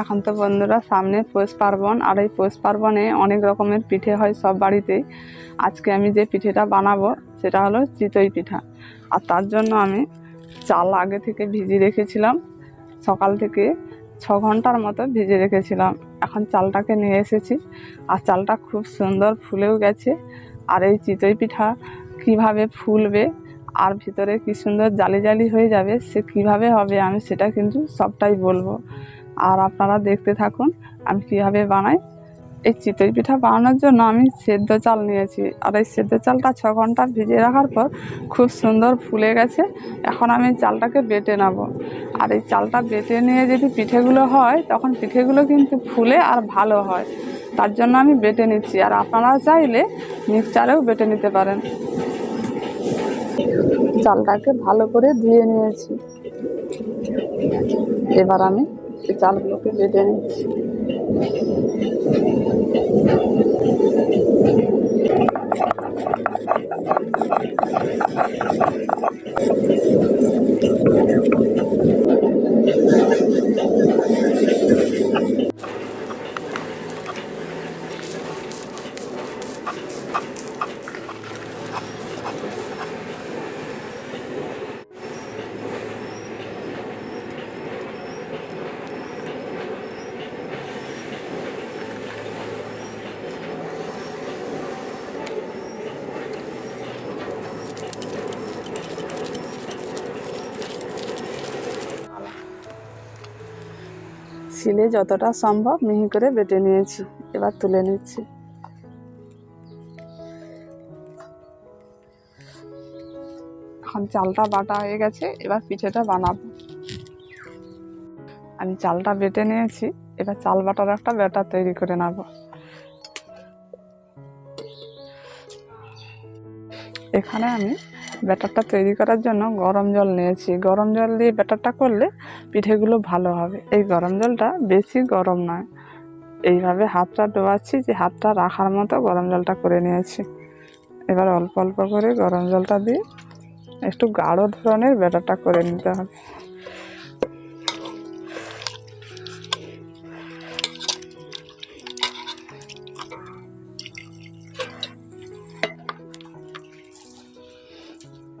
এখন তো বন্ধুরা সামনে পৌষ পার্বণ, আর এই পৌষ পার্বণে অনেক রকমের পিঠে হয় সব বাড়িতেই আজকে আমি যে পিঠেটা বানাবো, সেটা হলো চিতই পিঠা। আর তার জন্য আমি চাল আগে থেকে ভিজিয়ে রেখেছিলাম। সকাল থেকে ছ ঘণ্টার মতো ভিজে রেখেছিলাম। এখন চালটাকে নিয়ে এসেছি। আর চালটা খুব সুন্দর ফুলেও গেছে। আর এই চিতই পিঠা কীভাবে ফুলবে, আর ভিতরে কি সুন্দর জালি জালি হয়ে যাবে, সে কীভাবে হবে আমি সেটা কিন্তু সবটাই বলব। আর আপনারা দেখতে থাকুন আমি কীভাবে বানাই। এই চিতই পিঠা বানানোর জন্য আমি সেদ্ধ চাল নিয়েছি। আর এই সেদ্ধ চালটা ছ ঘণ্টা ভিজিয়ে রাখার পর খুব সুন্দর ফুলে গেছে। এখন আমি চালটাকে বেটে নেব। আর এই চালটা বেটে নিয়ে যদি পিঠেগুলো হয়, তখন পিঠেগুলো কিন্তু ফুলে আর ভালো হয়। তার জন্য আমি বেটে নিচ্ছি। আর আপনারা চাইলে মিক্সচারেও বেটে নিতে পারেন। চালটাকে ভালো করে ধুয়ে নিয়েছি। এবার আমি চালগুলোকে বেঁধে নিচ্ছি শিলে যতটা সম্ভব মিহি করে বেটে নিয়েছি, এবার তুলে নিচ্ছি। এখন চালটা বাটা হয়ে গেছে, এবার পিঠেটা বানাবো। আমি চালটা বেটে নিয়েছি, এবার চাল বাটার একটা ব্যাটার তৈরি করে নেব। এখানে আমি ব্যাটারটা তৈরি করার জন্য গরম জল নিয়েছি। গরম জল দিয়ে ব্যাটারটা করলে পিঠেগুলো ভালো হবে। এই গরম জলটা বেশি গরম নয়। এইভাবে হাতটা ডোবাচ্ছি যে হাতটা রাখার মতো গরম জলটা করে নিয়েছি। এবার অল্প অল্প করে গরম জলটা দিয়ে একটু গাঢ় ধরনের ব্যাটারটা করে নিতে হবে।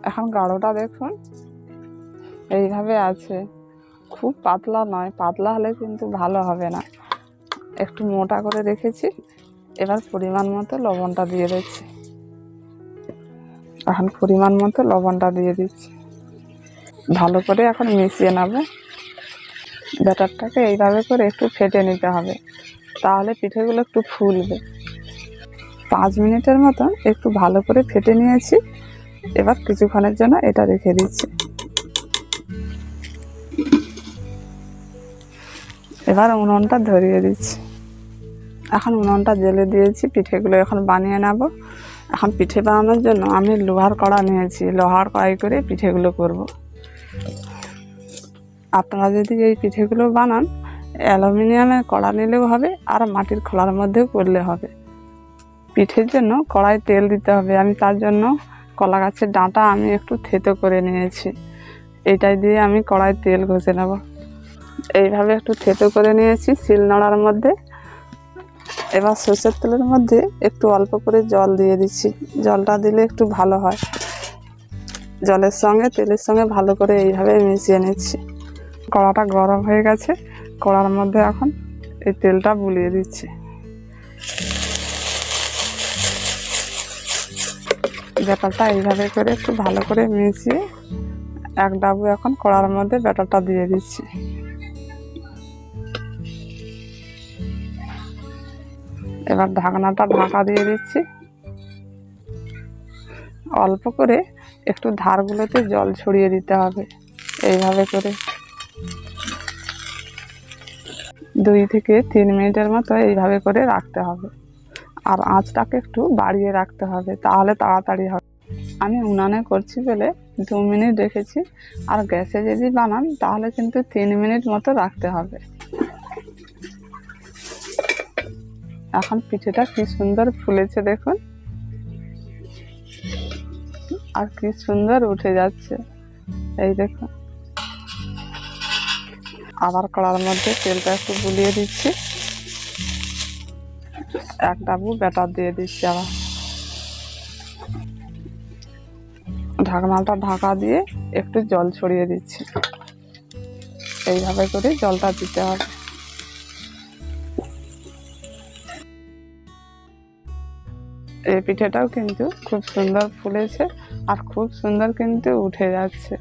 এখন গাঢ়টা দেখুন। এইভাবে আছে। খুব পাতলা নয়, পাতলা হলে কিন্তু ভালো হবে না। একটু মোটা করে রেখেছি, এবার পরিমাণ মতো লবণটা দিয়ে দিচ্ছি। এখন পরিমাণ মতো লবণটা দিয়ে দিচ্ছি। ভালো করে এখন মিশিয়ে নেব। ব্যাটারটাকে এইভাবে করে একটু ফেটে নিতে হবে, তাহলে পিঠেগুলো একটু ফুলবে। পাঁচ মিনিটের মতন একটু ভালো করে ফেটে নিয়েছি। এবার কিছুক্ষণের জন্য এটা রেখে দিচ্ছি। এবার উনুনটা ধরিয়ে দিচ্ছি। এখন উনুনটা জেলে দিয়েছি, পিঠেগুলো এখন বানিয়ে নেব। এখন পিঠে বানানোর জন্য আমি লোহার কড়া নিয়েছি, লোহার কড়াই করে পিঠেগুলো করব। আপনারা যদি এই পিঠেগুলো বানান অ্যালুমিনিয়ামের কড়া নিলেও হবে আর মাটির খোলার মধ্যেও করলে হবে। পিঠের জন্য কড়াই তেল দিতে হবে। আমি তার জন্য কলা গাছের ডাঁটা আমি একটু থেতো করে নিয়েছি। এটাই দিয়ে আমি কড়াই তেল ঘষে নেব। এইভাবে একটু থেতো করে নিয়েছি শিল নোড়ার মধ্যে। এবার সর্ষের তেলের মধ্যে একটু অল্প করে জল দিয়ে দিচ্ছি। জলটা দিলে একটু ভালো হয়। জলের সঙ্গে, তেলের সঙ্গে ভালো করে এইভাবে মিশিয়ে নিচ্ছি। কড়াটা গরম হয়ে গেছে। কড়ার মধ্যে এখন এই তেলটা বুলিয়ে দিচ্ছি। ব্যাটারটা এইভাবে করে একটু ভালো করে মিশিয়ে এক ডাবু এখন কড়ার মধ্যে ব্যাটারটা দিয়ে দিচ্ছি। এবার ঢাকনাটা ঢাকা দিয়ে দিচ্ছি। অল্প করে একটু ধারগুলোতে জল ছড়িয়ে দিতে হবে, এইভাবে করে। দুই থেকে তিন মিনিটের মতো এইভাবে করে রাখতে হবে। আর আঁচটাকে একটু বাড়িয়ে রাখতে হবে, তাহলে তাড়াতাড়ি হবে। আমি উনানে করছি বলে দু মিনিট রেখেছি, আর গ্যাসে যদি বানান তাহলে কিন্তু তিন মিনিট মতো রাখতে হবে। এখন পিঠেটা কি সুন্দর ফুলেছে দেখুন। আর কি সুন্দর উঠে যাচ্ছে। এই দেখুন। আবার কড়ার মধ্যে তেলটা একটু বুলিয়ে দিচ্ছি। এক ডাবু ব্যাটার দিয়ে দিচ্ছি আবার। ঢাকনাটা ঢাকা দিয়ে একটু জল ছড়িয়ে দিচ্ছি। এইভাবে করে জলটা দিতে হবে। এই পিঠেটাও কিন্তু খুব সুন্দর ফুলেছে আর খুব সুন্দর কিন্তু উঠে যাচ্ছে।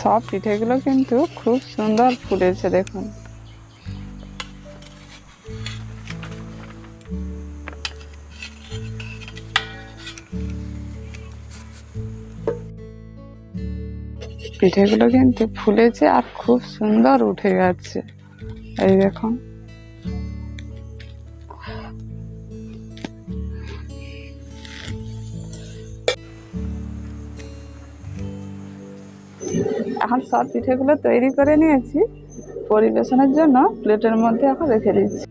সব পিঠেগুলো কিন্তু খুব সুন্দর ফুলেছে, দেখুন। পিঠেগুলো কিন্তু ফুলেছে আর খুব সুন্দর উঠে গেছে এই দেখুন এখন সব পিঠেগুলো তৈরি করে নিয়েছি। পরিবেশনের জন্য প্লেটের মধ্যে এখন রেখে দিচ্ছি।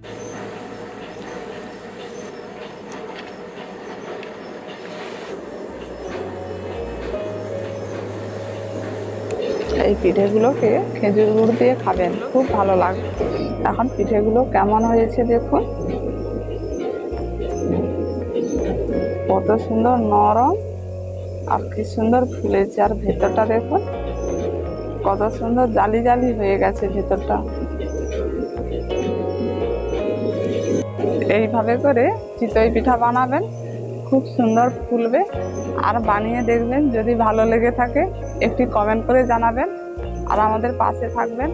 এই পিঠেগুলোকে খেজুর গুড় দিয়ে খাবেন, খুব ভালো লাগবে। এখন পিঠেগুলো কেমন হয়েছে দেখুন। কত সুন্দর নরম আর কি সুন্দর ফুলেছে। আর ভেতরটা দেখুন, কত সুন্দর জালি জালি হয়ে গেছে ভেতরটা। এইভাবে করে চিতই পিঠা বানাবেন, খুব সুন্দর ফুলবে। আর বানিয়ে দেখবেন যদি ভালো লেগে থাকে একটি কমেন্ট করে জানাবেন আর আমাদের পাশে থাকবেন।